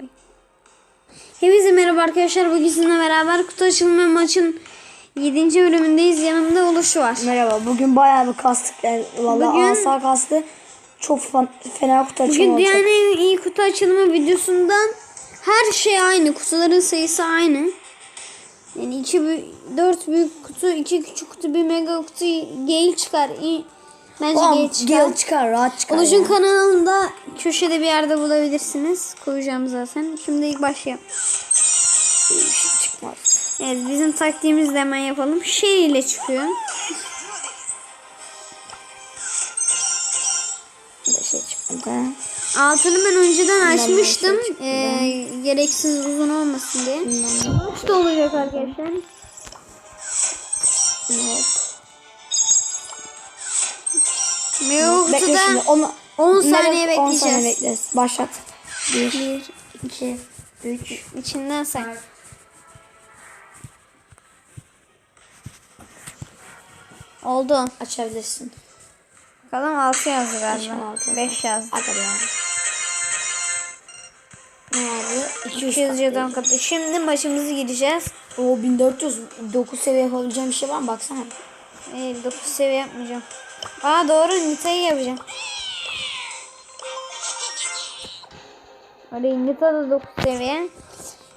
Bey. Hepinize merhaba arkadaşlar. Bugün sizinle beraber kutu açılma maçın 7. bölümündeyiz. Yanımda Oluşu var. Merhaba. Bugün bayağı bir kastık. Yani, Valla Bugün- asa kastı. Çok fena kutu açımı Bugün olacak. dünyanın en iyi kutu açılma videosundan her şey aynı. Kutuların sayısı aynı. Yani iki, büyük- dört büyük kutu, iki küçük kutu, bir mega kutu Gale çıkar. İyi. Bence Tamam, Gale çıkar. Gale çıkar. Rahat çıkar. Oluş'un yani. kanalında köşede bir yerde bulabilirsiniz. Koyacağım zaten. Şimdi ilk başlayalım. Çıkmaz. Evet bizim taktiğimizi de hemen yapalım. Şey ile çıkıyor. Şey çıkmadı. Altını ben önceden Bundan açmıştım. şey. Ee, gereksiz uzun olmasın diye. Kaçta olacak arkadaşlar? Hop. Onu, 10 saniye Mega- 10 bekleyeceğiz. saniye bekleriz. Başlat. 1, 1, 2, 3. içinden say. Oldu. Açabilirsin. Bakalım 6 yazdı galiba. mi, altı? 5 yazdı. Hadi ya. Ne abi? 200 200 jeton katı. Şimdi maçımızı gireceğiz. O 1400 9 seviye yapabileceğim bir şey var mı? Baksana. Ee, 9 seviye yapmayacağım. Aa doğru Nita'yı yapacağım. Hadi Nita da 9 seviye.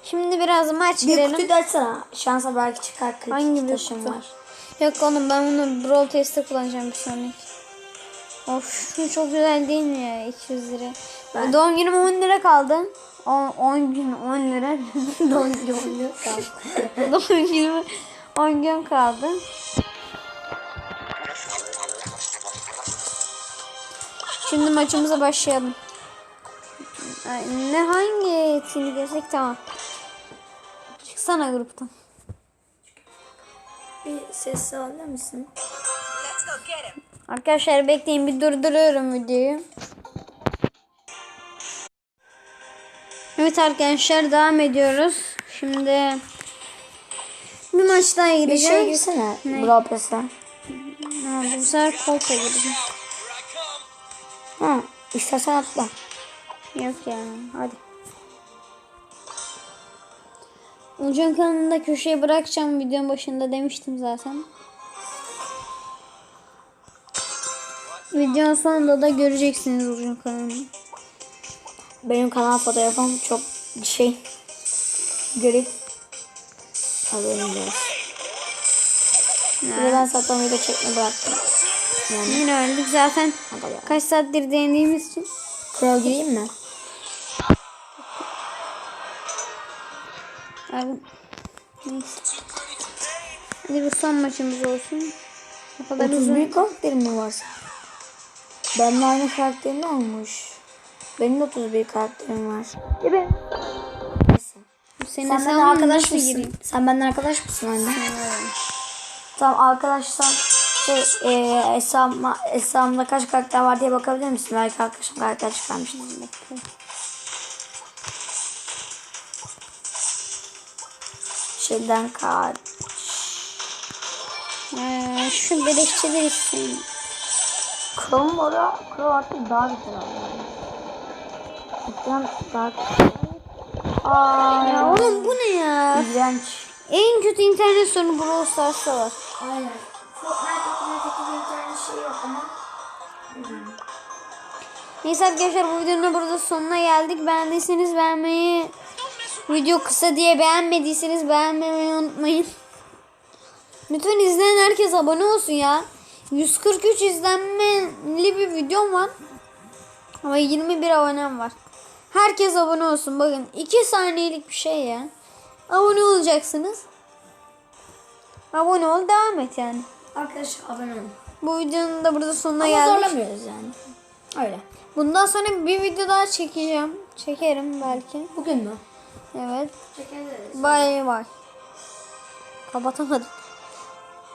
Şimdi biraz maç Bir girelim. kutuyu da açsana. Şansa belki çıkar. Hangi bir kutu? var. Yok oğlum ben bunu Brawl Test'te kullanacağım bir sonraki. Of şu çok güzel değil mi ya 200 lira. Ben- Doğum günüm 10 lira kaldı. 10, 10 gün 10 lira. Don don kaldı. Doğum günüm 10 gün kaldı. Şimdi maçımıza başlayalım. Ay, Ne hangi etkinlik desek tamam. Çıksana gruptan. Bir ses alır mısın? Arkadaşlar bekleyin bir durduruyorum videoyu. Evet arkadaşlar devam ediyoruz. Şimdi bir maç daha Bir şey girsene. Ne? Brawl Pass'a. Bu sefer kolpa gireceğim. Ha, istersen atla. Yok yani. Hadi. Ucun kanalında köşeye bırakacağım videonun başında demiştim zaten. Videonun sonunda da göreceksiniz Ucun kanalını. Benim kanal fotoğrafım çok şey garip. Bir de ben zaten video çekmeyi bıraktım. Yani Yine öldük zaten. Kaç saattir denediğimiz için. Kral gireyim mi? Abi. Neyse. Hadi bu son maçımız olsun. O kadar uzun. 31 karakterim mi var? Benimle aynı karakterin olmuş. Benim de 31 karakterim var. Evet. Neyse. Senin Sen benden arkadaş mısın? gireyim? Sen benden arkadaş mısın anne? Tamam arkadaşsan şey e, hesabıma, hesabımda kaç karakter var diye bakabilir misin? Belki arkadaşım karakter çıkarmıştır. Şeyden kart. Ee, şu beleşçiler isteyin. Chrome var ya. Chrome artık daha güzel oldu. Yani. Eskiden daha güzel. Aa, Ya oğlum bu ne ya? İğrenç. En kötü internet sorunu Brawl Stars'ta var. Aynen. Ama. Neyse arkadaşlar bu videonun da burada sonuna geldik. Beğendiyseniz beğenmeyi, video kısa diye beğenmediyseniz beğenmeyi unutmayın. Lütfen izleyen herkes abone olsun ya. 143 izlenmeli bir videom var. Ama 21 abonem var. Herkes abone olsun. Bakın 2 saniyelik bir şey ya. Abone olacaksınız. Abone ol devam et yani. Arkadaşlar abone olun. Bu videonun da burada sonuna Ama geldik. zorlamıyoruz yani. Öyle. Bundan sonra bir video daha çekeceğim. Çekerim belki. Bugün mü? Evet. Çekeriz. Bay bay. Kapatamadım.